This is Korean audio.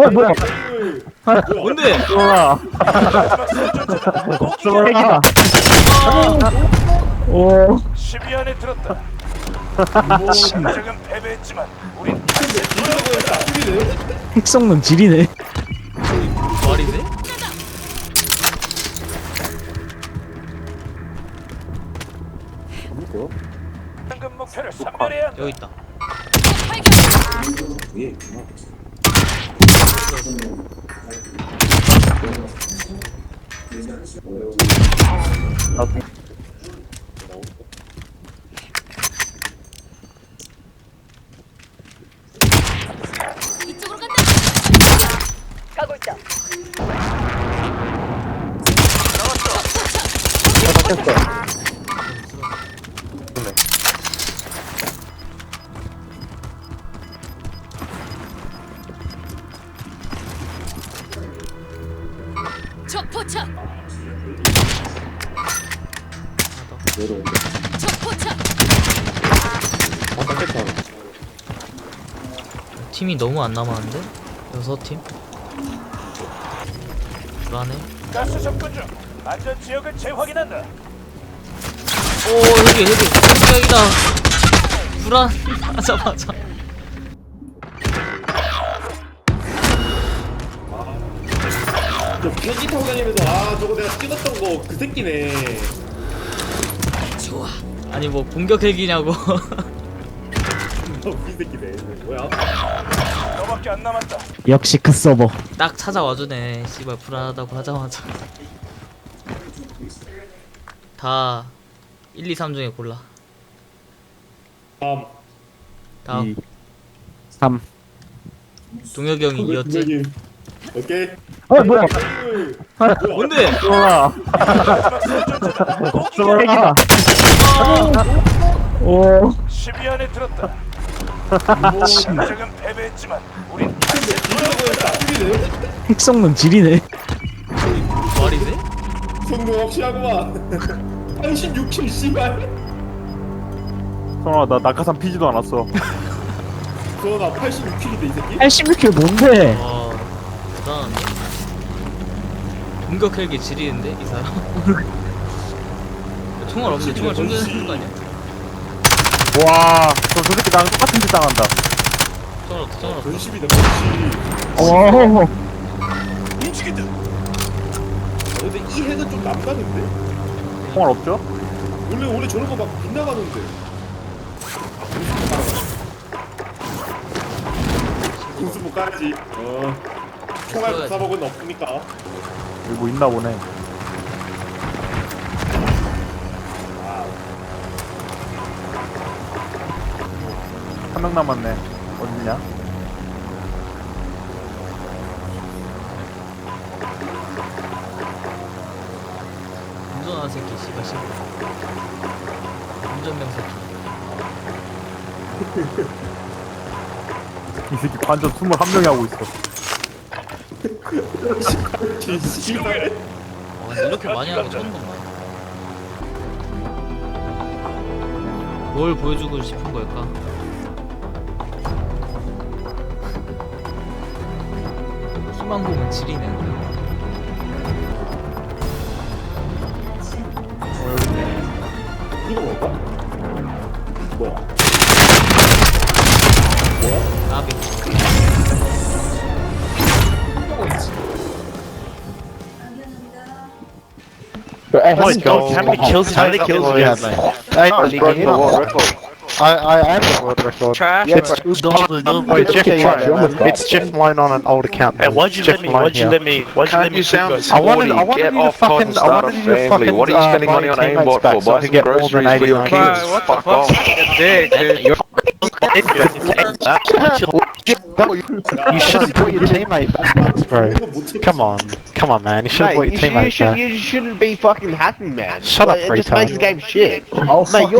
어 뭐야 뭔데? 쏘라 쏘라 오 10위 안에 들었다. 당장은 패배했지만 우린 핵성능 지리네 말이 돼? 당근 목표를 선별해야 한다. 여기 있다. 이쪽으로 간다. 가고. 적 포착. 적 포착. 팀이 너무 안 남았는데? 여섯 팀? 불안해. 가스 접근 중. 안전 지역을 재확인한다. 오 여기 여기 여기다. 불안. 맞아 맞아. 저 비행기 타고 다니면서 아 저거 내가 찍었던 거 그 새끼네 아니 뭐 공격 헬기냐고. 그 새끼네 뭐야 너밖에 안 남았다. 역시 그 서버 딱 찾아와주네. 씨발 불안하다고 하자마자. 다 1, 2, 3 중에 골라. 다음 다음 2 3 동혁이 형이 이었지. 분명히. 오케이. 어 뭐야? 뭔데? 쏘라 쏘라 오 10위 안에 들었다. 당장은 패배했지만 우린 핵성능 지리네. 말이 돼? 성공 없이 하구만 36킬 씨발. 성아 나 낙하산 피지도 않았어. 그거나 86킬인데 이 새끼? 86킬 뭔데? 와 대단한데? 공격 헬기 지리는데 이 사람? 총알 없는데 총알 충전하는 거 아니야? 와 저 저 새끼 나랑 똑같은 짓 당한다 총알 없어 총알 없어 변십이다 변십 오 움직인다. 아, 근데 이 핵은 좀 남다른데? 총알 없죠? 원래 원래 저런 거 막 빗나가는데 공수 못 가야지 어 총알 써야지. 사복은 없으니까? 여기 뭐 있나 보네. 한 명 남았네. 어딨냐? 운전하는 새끼 씨발 씨발. 운전병 새끼. 이 새끼 관전 21명이 하고 있어 씨발 와 근데 이렇게 많이 하는 거 처음 본다 뭘 보여주고 싶은 걸까? 희망 보면 지리네 이거 뭘까? 뭐야 나비 But oh my god, how many kills how many kills you had, mate? I, I broke the world record. I, I am the world record. Trash. It's, it's, double, double. Wait, Jeff, okay, yeah, it's Jeff Line on an old account. Hey, why'd you Jeff let me? Line why'd you let me? Why'd you let me sound? I wanted, I wanted you to fucking, I wanted you to fucking. What are you uh, spending money on aimbot for? Buy some groceries for your kids. Fuck off. you should have put your teammate back, bro. Come on come on, man. You should have brought your teammate back. you shouldn't be fucking happy, man. Shut up, It just retard. makes the game shit. I'll Mate, you're